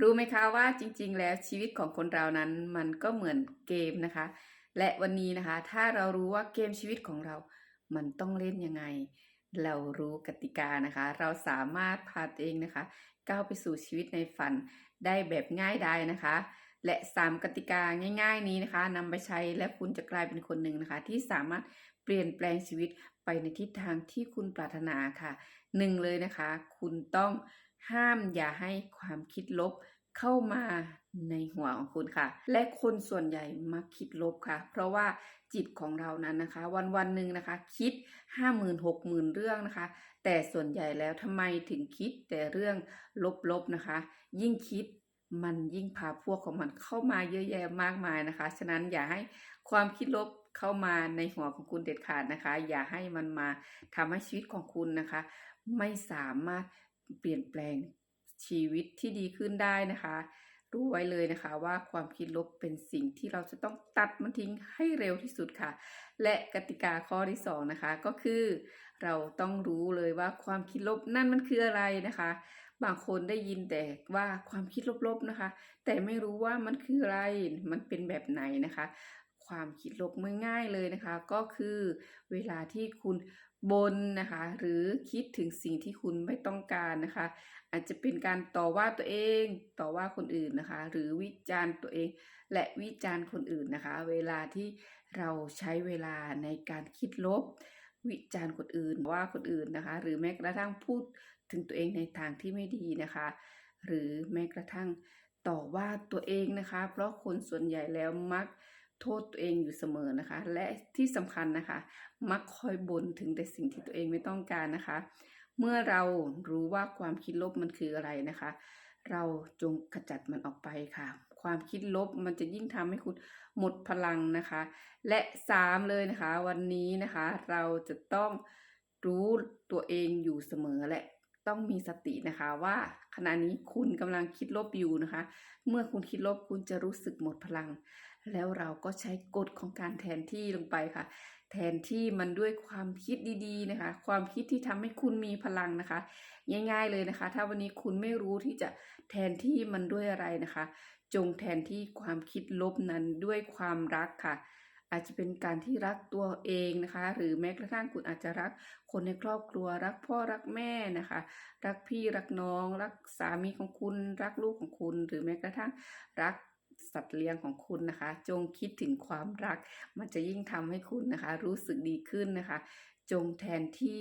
รู้ไหมคะว่าจริง ๆ แล้วชีวิตของคนเรานั้นมันก็เหมือนเกมนะคะ และวันนี้นะคะ ถ้าเรารู้ว่าเกมชีวิตของเรา มันต้องเล่นยังไง เรารู้กติกานะคะ เราสามารถพาตัวเองนะคะ ก้าวไปสู่ชีวิตในฝันได้แบบง่ายดายนะคะ และ 3 กติกาง่าย ๆ นี้นะคะนำไปใช้และคุณจะกลายเป็นคนหนึ่งนะคะ ที่สามารถเปลี่ยนแปลงชีวิตไปในทิศทางที่คุณปรารถนาค่ะหนึ่งเลยนะคะ คุณต้อง ห้ามอย่าให้ความคิดลบเข้ามาในหัวของคุณค่ะ และคนส่วนใหญ่มักคิดลบค่ะ เพราะว่าจิตของเรานั้นนะคะ วันวันหนึ่งนะคะ คิดห้าหมื่นหกหมื่นเรื่องนะคะ แต่ส่วนใหญ่แล้วทำไมถึงคิดแต่เรื่องลบๆนะคะ ยิ่งคิดมันยิ่งพาพวกของมันเข้ามาเยอะแยะมากมายนะคะ ฉะนั้นอย่าให้ความคิดลบเข้ามาในหัวของคุณเด็ดขาดนะคะ อย่าให้มันมาทำให้ชีวิตของคุณนะคะ ไม่สามารถ เปลี่ยนแปลงชีวิตที่ดีขึ้นได้นะคะ รู้ไว้เลยนะคะว่าความคิดลบเป็นสิ่งที่เราจะต้องตัดมันทิ้งให้เร็วที่สุดค่ะ และกติกาข้อที่สองนะคะก็คือเราต้องรู้เลยว่าความคิดลบนั่นมันคืออะไรนะคะ บางคนได้ยินแต่ว่าความคิดลบๆนะคะ แต่ไม่รู้ว่ามันคืออะไรมันเป็นแบบไหนนะคะ ความคิดลบง่ายๆเลยนะคะ ก็คือเวลาที่คุณบนนะคะ หรือคิดถึงสิ่งที่คุณไม่ต้องการนะคะ อาจจะเป็นการต่อว่าตัวเองต่อว่าคนอื่นนะคะ หรือวิจารณ์ตัวเองและวิจารณ์คนอื่นนะคะ เวลาที่เราใช้เวลาในการคิดลบ วิจารณ์คนอื่นว่าคนอื่นนะคะ หรือแม้กระทั่งพูดถึงตัวเองในทางที่ไม่ดีนะคะ หรือแม้กระทั่งต่อว่าตัวเองนะคะ เพราะคนส่วนใหญ่แล้วมัก โทษตัวเองอยู่เสมอนะคะ และที่สำคัญนะคะ มักคอยบ่นถึงแต่สิ่งที่ตัวเองไม่ต้องการนะคะ เมื่อเรารู้ว่าความคิดลบมันคืออะไรนะคะ เราจงขจัดมันออกไปค่ะ ความคิดลบมันจะยิ่งทำให้คุณหมดพลังนะคะ และสามเลยนะคะ วันนี้นะคะ เราจะต้องรู้ตัวเองอยู่เสมอและ ต้องมีสตินะคะว่าขณะนี้คุณกำลังคิดลบอยู่นะคะ เมื่อคุณคิดลบคุณจะรู้สึกหมดพลัง แล้วเราก็ใช้กฎของการแทนที่ลงไปค่ะ แทนที่มันด้วยความคิดดีๆนะคะ ความคิดที่ทำให้คุณมีพลังนะคะ ง่ายๆเลยนะคะ ถ้าวันนี้คุณไม่รู้ที่จะแทนที่มันด้วยอะไรนะคะ จงแทนที่ความคิดลบนั้นด้วยความรักค่ะ อาจจะเป็นการที่รักตัวเองนะคะ หรือแม้กระทั่งคุณอาจจะรักคนในครอบครัว รักพ่อรักแม่นะคะ รักพี่รักน้อง รักสามีของคุณ รักลูกของคุณ หรือแม้กระทั่งรักสัตว์เลี้ยงของคุณนะคะ จงคิดถึงความรัก มันจะยิ่งทำให้คุณนะคะ รู้สึกดีขึ้นนะคะ จงแทนที่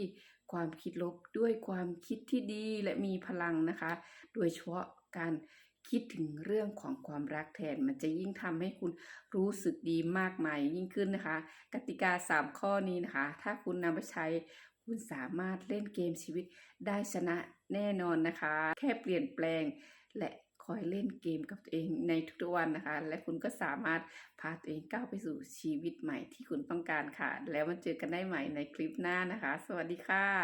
ความคิดลบด้วยความคิดที่ดีและมีพลังนะคะ โดยเฉพาะการ คิดถึงเรื่องของความรักแทน มันจะยิ่งทำให้คุณรู้สึกดีมากมายยิ่งขึ้นนะคะ กติกา 3 ข้อนี้นะคะ ถ้าคุณนำไปใช้คุณสามารถเล่นเกมชีวิตได้ชนะแน่นอนนะคะ แค่เปลี่ยนแปลงและคอยเล่นเกมกับตัวเองในทุกๆวันนะคะ และคุณก็สามารถพาตัวเองก้าวไปสู่ชีวิตใหม่ที่คุณต้องการค่ะ แล้วมาเจอกันได้ใหม่ในคลิปหน้านะคะ สวัสดีค่ะ